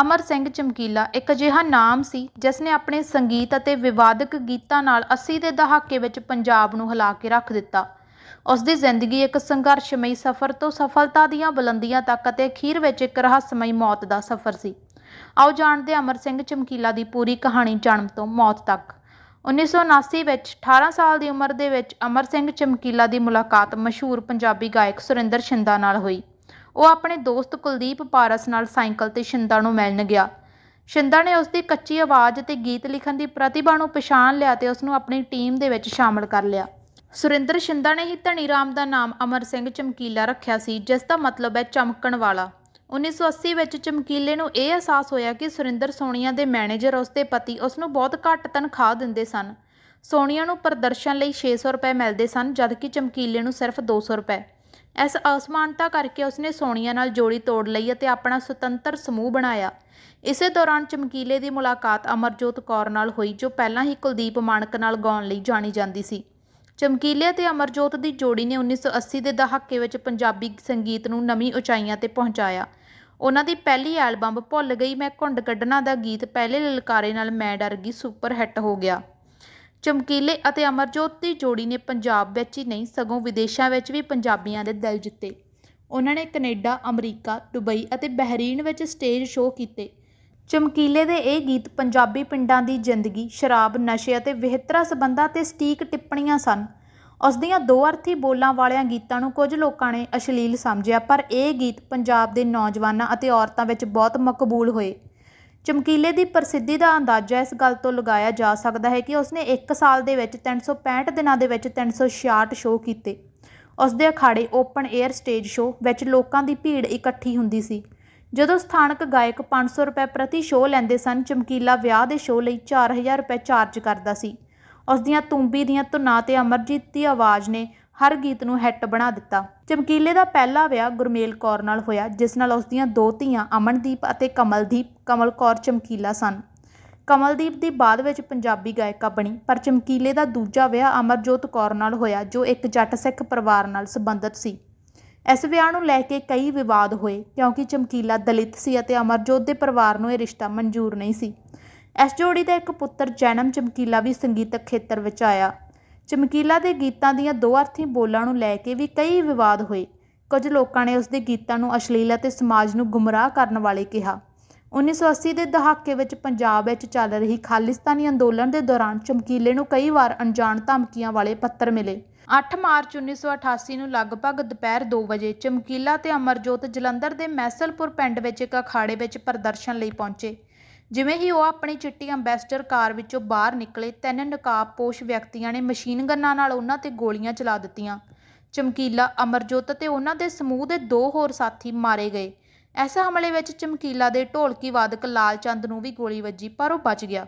ਅਮਰ ਸਿੰਘ ਚਮਕੀਲਾ ਇੱਕ ਅਜਿਹਾ ਨਾਮ ਸੀ, ਜਿਸ ਨੇ ਆਪਣੇ ਸੰਗੀਤ ਅਤੇ ਵਿਵਾਦਕ ਗੀਤਾਂ ਨਾਲ 80 ਦੇ ਦਹਾਕੇ ਵਿੱਚ ਪੰਜਾਬ ਨੂੰ ਹਿਲਾ ਕੇ ਰੱਖ ਦਿੱਤਾ। ਉਸ ਦੀ ਜ਼ਿੰਦਗੀ ਇੱਕ ਸੰਘਰਸ਼ਮਈ ਸਫ਼ਰ ਤੋਂ ਸਫਲਤਾ ਦੀਆਂ ਬੁਲੰਦੀਆਂ ਤੱਕ ਅਤੇ ਅਖੀਰ ਵਿੱਚ ਇੱਕ ਰਹੱਸਮਈ ਮੌਤ ਦਾ ਸਫ਼ਰ ਸੀ। ਆਓ ਜਾਣਦੇ ਅਮਰ ਸਿੰਘ ਚਮਕੀਲਾ ਦੀ ਪੂਰੀ ਕਹਾਣੀ ਜਨਮ ਤੋਂ ਮੌਤ ਤੱਕ। 1979 ਵਿੱਚ 18 ਸਾਲ ਦੀ ਉਮਰ ਦੇ ਵਿੱਚ ਅਮਰ ਸਿੰਘ ਚਮਕੀਲਾ ਦੀ ਮੁਲਾਕਾਤ ਮਸ਼ਹੂਰ ਪੰਜਾਬੀ ਗਾਇਕ ਸੁਰਿੰਦਰ ਸ਼ਿੰਦਾ ਨਾਲ ਹੋਈ। ਉਹ ਆਪਣੇ ਦੋਸਤ ਕੁਲਦੀਪ ਪਾਰਸ ਨਾਲ ਸਾਈਕਲ ਤੇ ਸ਼ਿੰਦਾ ਨੂੰ ਮਿਲਣ ਗਿਆ। ਸ਼ਿੰਦਾ ਨੇ ਉਸ ਦੀ ਕੱਚੀ ਆਵਾਜ਼ ਅਤੇ ਗੀਤ ਲਿਖਣ ਦੀ ਪ੍ਰਤਿਭਾ ਨੂੰ ਪਛਾਣ ਲਿਆ ਤੇ ਉਸ ਨੂੰ ਆਪਣੀ ਟੀਮ ਦੇ ਵਿੱਚ ਸ਼ਾਮਲ ਕਰ ਲਿਆ। ਸੁਰਿੰਦਰ ਸ਼ਿੰਦਾ ਨੇ ਹੀ ਧਨੀ ਰਾਮ ਦਾ ਨਾਮ ਅਮਰ ਸਿੰਘ ਚਮਕੀਲਾ ਰੱਖਿਆ ਸੀ, ਜਿਸ ਦਾ ਮਤਲਬ ਹੈ ਚਮਕਣ ਵਾਲਾ। 1980 ਵਿੱਚ ਚਮਕੀਲੇ ਨੂੰ ਇਹ ਅਹਿਸਾਸ ਹੋਇਆ ਕਿ ਸੁਰਿੰਦਰ ਸੋਨੀਆ ਦੇ ਮੈਨੇਜਰ ਉਸ ਦੇ ਪਤੀ ਉਸ ਨੂੰ ਬਹੁਤ ਘੱਟ ਤਨਖਾਹ ਦਿੰਦੇ ਸਨ। ਸੋਨੀਆ ਨੂੰ ਪ੍ਰਦਰਸ਼ਨ ਲਈ 600 ਰੁਪਏ ਮਿਲਦੇ ਸਨ, ਜਦਕਿ ਚਮਕੀਲੇ ਨੂੰ ਸਿਰਫ 200 ਰੁਪਏ। ਇਸ ਅਸਮਾਨਤਾ ਕਰਕੇ ਉਸਨੇ ਸੋਨੀਆ ਨਾਲ ਜੋੜੀ ਤੋੜ ਲਈ ਅਤੇ ਆਪਣਾ ਸੁਤੰਤਰ ਸਮੂਹ ਬਣਾਇਆ। ਇਸੇ ਦੌਰਾਨ ਚਮਕੀਲੇ ਦੀ ਮੁਲਾਕਾਤ ਅਮਰਜੋਤ ਕੌਰ ਨਾਲ ਹੋਈ, ਜੋ ਪਹਿਲਾਂ ਹੀ ਕੁਲਦੀਪ ਮਾਨਕ ਨਾਲ ਗਾਉਣ ਲਈ ਜਾਣੀ ਜਾਂਦੀ ਸੀ। ਚਮਕੀਲੇ ਅਤੇ ਅਮਰਜੋਤ ਦੀ ਜੋੜੀ ਨੇ 1980 ਦੇ ਦਹਾਕੇ ਵਿੱਚ ਪੰਜਾਬੀ ਸੰਗੀਤ ਨੂੰ ਨਵੀਂ ਉਚਾਈਆਂ ਤੇ ਪਹੁੰਚਾਇਆ। ਉਹਨਾਂ ਦੀ ਪਹਿਲੀ ਐਲਬਮ ਭੁੱਲ ਗਈ, ਮੈਂ ਘੁੰਡ ਕੱਢਣਾ ਦਾ ਗੀਤ ਪਹਿਲੇ ਲਲਕਾਰੇ ਨਾਲ ਮੈਂ ਡਰ ਗਈ, ਸੁਪਰ ਹਿੱਟ ਹੋ ਗਿਆ। ਚਮਕੀਲੇ ਅਤੇ ਅਮਰਜੋਤ ਦੀ ਜੋੜੀ ਨੇ ਪੰਜਾਬ ਵਿੱਚ ਹੀ ਨਹੀਂ, ਸਗੋਂ ਵਿਦੇਸ਼ਾਂ ਵਿੱਚ ਵੀ ਪੰਜਾਬੀਆਂ ਦੇ ਦਿਲ ਜਿੱਤੇ। ਉਹਨਾਂ ਨੇ ਕੈਨੇਡਾ, ਅਮਰੀਕਾ, ਦੁਬਈ ਅਤੇ ਬਹਿਰੀਨ ਵਿੱਚ ਸਟੇਜ ਸ਼ੋਅ ਕੀਤੇ। ਚਮਕੀਲੇ ਦੇ ਇਹ ਗੀਤ ਪੰਜਾਬੀ ਪਿੰਡਾਂ ਦੀ ਜ਼ਿੰਦਗੀ, ਸ਼ਰਾਬ, ਨਸ਼ੇ ਅਤੇ ਵਿਹਿਤਰਾ ਸਬੰਧਾਂ ਤੇ ਸਟੀਕ ਟਿੱਪਣੀਆਂ ਸਨ। ਉਸ ਦੀਆਂ ਦੋ ਅਰਥੀ ਬੋਲਾਂ ਵਾਲਿਆਂ ਗੀਤਾਂ ਨੂੰ ਕੁਝ ਲੋਕਾਂ ਨੇ ਅਸ਼ਲੀਲ ਸਮਝਿਆ, ਪਰ ਇਹ ਗੀਤ ਪੰਜਾਬ ਦੇ ਨੌਜਵਾਨਾਂ ਅਤੇ ਔਰਤਾਂ ਵਿੱਚ ਬਹੁਤ ਮਕਬੂਲ ਹੋਏ। ਚਮਕੀਲੇ ਦੀ ਪ੍ਰਸਿੱਧੀ ਦਾ ਅੰਦਾਜ਼ਾ ਇਸ ਗੱਲ ਤੋਂ ਲਗਾਇਆ ਜਾ ਸਕਦਾ ਹੈ ਕਿ ਉਸਨੇ 1 ਸਾਲ ਦੇ ਵਿੱਚ 365 ਦਿਨਾਂ ਦੇ ਵਿੱਚ 366 ਸ਼ੋਅ ਕੀਤੇ। ਉਸ ਦੇ ਅਖਾੜੇ ਓਪਨ 에ਅਰ ਸਟੇਜ ਸ਼ੋਅ ਵਿੱਚ ਲੋਕਾਂ ਦੀ ਭੀੜ ਇਕੱਠੀ ਹੁੰਦੀ ਸੀ। ਜਦੋਂ ਸਥਾਨਕ ਗਾਇਕ 500 ਰੁਪਏ ਪ੍ਰਤੀ ਸ਼ੋਅ ਲੈਂਦੇ ਸਨ, ਚਮਕੀਲਾ ਵਿਆਹ ਦੇ ਸ਼ੋਅ ਲਈ 4000 ਰੁਪਏ ਚਾਰਜ ਕਰਦਾ ਸੀ। ਉਸ ਦੀਆਂ ਤੁੰਬੀ ਦੀਆਂ ਧੁਨਾਂ ਤੇ ਅਮਰਜੀਤ ਦੀ ਆਵਾਜ਼ ਨੇ ਹਰ ਗੀਤ ਨੂੰ ਹਿੱਟ ਬਣਾ ਦਿੱਤਾ। ਚਮਕੀਲੇ ਦਾ ਪਹਿਲਾ ਵਿਆਹ ਗੁਰਮੇਲ ਕੌਰ ਨਾਲ ਹੋਇਆ, ਜਿਸ ਨਾਲ ਉਸ ਦੀਆਂ ਦੋ ਧੀਆਂ ਅਮਨਦੀਪ ਅਤੇ ਕਮਲਦੀਪ, ਕਮਲ ਕੌਰ ਚਮਕੀਲਾ ਸਨ। ਕਮਲਦੀਪ ਦੀ ਬਾਅਦ ਵਿੱਚ ਪੰਜਾਬੀ ਗਾਇਕਾ ਬਣੀ, ਪਰ ਚਮਕੀਲੇ ਦਾ ਦੂਜਾ ਵਿਆਹ ਅਮਰਜੋਤ ਕੌਰ ਨਾਲ ਹੋਇਆ, ਜੋ ਇੱਕ ਜੱਟ ਸਿੱਖ ਪਰਿਵਾਰ ਨਾਲ ਸੰਬੰਧਿਤ ਸੀ। ਇਸ ਵਿਆਹ ਨੂੰ ਲੈ ਕੇ ਕਈ ਵਿਵਾਦ ਹੋਏ, ਕਿਉਂਕਿ ਚਮਕੀਲਾ ਦਲਿਤ ਸੀ ਅਤੇ ਅਮਰਜੋਤ ਦੇ ਪਰਿਵਾਰ ਨੂੰ ਇਹ ਰਿਸ਼ਤਾ ਮਨਜ਼ੂਰ ਨਹੀਂ ਸੀ। ਇਸ ਜੋੜੀ ਦਾ ਇੱਕ ਪੁੱਤਰ ਜੈਨਮ ਚਮਕੀਲਾ ਵੀ ਸੰਗੀਤਕ ਖੇਤਰ ਵਿੱਚ ਆਇਆ। ਚਮਕੀਲਾ ਦੇ ਗੀਤਾਂ ਦੀਆਂ ਦੋ ਅਰਥੀ ਬੋਲਾਂ ਨੂੰ ਲੈ ਕੇ ਵੀ ਕਈ ਵਿਵਾਦ ਹੋਏ। ਕੁਝ ਲੋਕਾਂ ਨੇ ਉਸ ਦੇ ਗੀਤਾਂ ਨੂੰ ਅਸ਼ਲੀਲ ਅਤੇ ਸਮਾਜ ਨੂੰ ਗੁੰਮਰਾਹ ਕਰਨ ਵਾਲੇ ਕਿਹਾ। 1980 ਦੇ ਦਹਾਕੇ ਵਿੱਚ ਪੰਜਾਬ ਵਿੱਚ ਚੱਲ ਰਹੀ ਖਾਲਿਸਤਾਨੀ ਅੰਦੋਲਨ ਦੇ ਦੌਰਾਨ ਚਮਕੀਲੇ ਨੂੰ ਕਈ ਵਾਰ ਅਣਜਾਣ ਧਮਕੀਆਂ ਵਾਲੇ ਪੱਤਰ ਮਿਲੇ। 8 ਮਾਰਚ 1988 ਨੂੰ ਲਗਭਗ ਦੁਪਹਿਰ 2 ਵਜੇ ਚਮਕੀਲਾ ਤੇ ਅਮਰਜੋਤ ਜਲੰਧਰ ਦੇ ਮੈਸਲਪੁਰ ਪਿੰਡ ਵਿੱਚ ਇੱਕ ਅਖਾੜੇ ਵਿੱਚ ਪ੍ਰਦਰਸ਼ਨ ਲਈ ਪਹੁੰਚੇ। ਜਿਵੇਂ ਹੀ ਉਹ ਆਪਣੀ ਚਿੱਟੀ ਅੰਬੈਸਡਰ ਕਾਰ ਵਿੱਚੋਂ ਬਾਹਰ ਨਿਕਲੇ, ਤਿੰਨ ਨਕਾਬਪੋਸ਼ ਵਿਅਕਤੀਆਂ ਨੇ ਮਸ਼ੀਨ ਗੰਨਾਂ ਨਾਲ ਉਹਨਾਂ ਤੇ ਗੋਲੀਆਂ ਚਲਾ ਦਿੱਤੀਆਂ। ਚਮਕੀਲਾ, ਅਮਰਜੋਤ ਅਤੇ ਉਹਨਾਂ ਦੇ ਸਮੂਹ ਦੇ ਦੋ ਹੋਰ ਸਾਥੀ ਮਾਰੇ ਗਏ। ਇਸ ਹਮਲੇ ਵਿੱਚ ਚਮਕੀਲਾ ਦੇ ਢੋਲਕੀ ਵਾਦਕ ਲਾਲ ਚੰਦ ਨੂੰ ਵੀ ਗੋਲੀ ਵੱਜੀ, ਪਰ ਉਹ ਬਚ ਗਿਆ।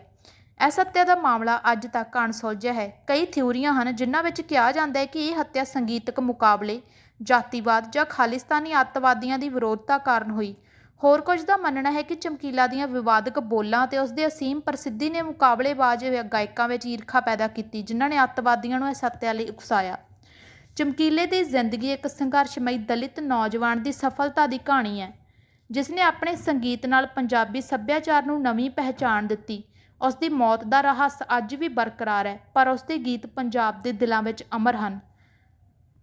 ਇਸ ਹੱਤਿਆ ਦਾ ਮਾਮਲਾ ਅੱਜ ਤੱਕ ਅਣਸੁਲਝਿਆ ਹੈ। ਕਈ ਥਿਊਰੀਆਂ ਹਨ ਜਿਨ੍ਹਾਂ ਵਿੱਚ ਕਿਹਾ ਜਾਂਦਾ ਹੈ ਕਿ ਇਹ ਹੱਤਿਆ ਸੰਗੀਤਕ ਮੁਕਾਬਲੇ, ਜਾਤੀਵਾਦ ਜਾਂ ਖਾਲਿਸਤਾਨੀ ਅੱਤਵਾਦੀਆਂ ਦੀ ਵਿਰੋਧਤਾ ਕਾਰਨ ਹੋਈ। ਹੋਰ ਕੁਝ ਦਾ ਮੰਨਣਾ ਹੈ ਕਿ ਚਮਕੀਲਾ ਦੀਆਂ ਵਿਵਾਦਕ ਬੋਲਾਂ ਅਤੇ ਉਸ ਦੇ ਅਸੀਮ ਪ੍ਰਸਿੱਧੀ ਨੇ ਮੁਕਾਬਲੇਬਾਜ਼ ਗਾਇਕਾਂ ਵਿੱਚ ਈਰਖਾ ਪੈਦਾ ਕੀਤੀ, ਜਿਨ੍ਹਾਂ ਨੇ ਅੱਤਵਾਦੀਆਂ ਨੂੰ ਇਸ ਹੱਤਿਆ ਲਈ ਉਕਸਾਇਆ। ਚਮਕੀਲੇ ਦੀ ਜ਼ਿੰਦਗੀ ਇੱਕ ਸੰਘਰਸ਼ਮਈ ਦਲਿਤ ਨੌਜਵਾਨ ਦੀ ਸਫਲਤਾ ਦੀ ਕਹਾਣੀ ਹੈ। ਜਿਸ ਨੇ ਆਪਣੇ ਸੰਗੀਤ ਨਾਲ ਪੰਜਾਬੀ ਸੱਭਿਆਚਾਰ ਨੂੰ ਨਵੀਂ ਪਹਿਚਾਣ ਦਿੱਤੀ। ਉਸ ਦੀ ਮੌਤ ਦਾ ਰਹੱਸ ਅੱਜ ਵੀ ਬਰਕਰਾਰ ਹੈ, ਪਰ ਉਸ ਦੇ ਗੀਤ ਪੰਜਾਬ ਦੇ ਦਿਲਾਂ ਵਿੱਚ ਅਮਰ ਹਨ।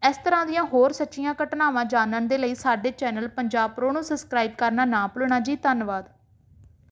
ਇਸ ਤਰ੍ਹਾਂ ਦੀਆਂ ਹੋਰ ਸੱਚੀਆਂ ਘਟਨਾਵਾਂ ਜਾਣਨ ਦੇ ਲਈ ਸਾਡੇ ਚੈਨਲ ਪੰਜਾਬ ਪ੍ਰੋ ਨੂੰ ਸਬਸਕ੍ਰਾਈਬ ਕਰਨਾ ਨਾ ਭੁੱਲਣਾ ਜੀ, ਧੰਨਵਾਦ।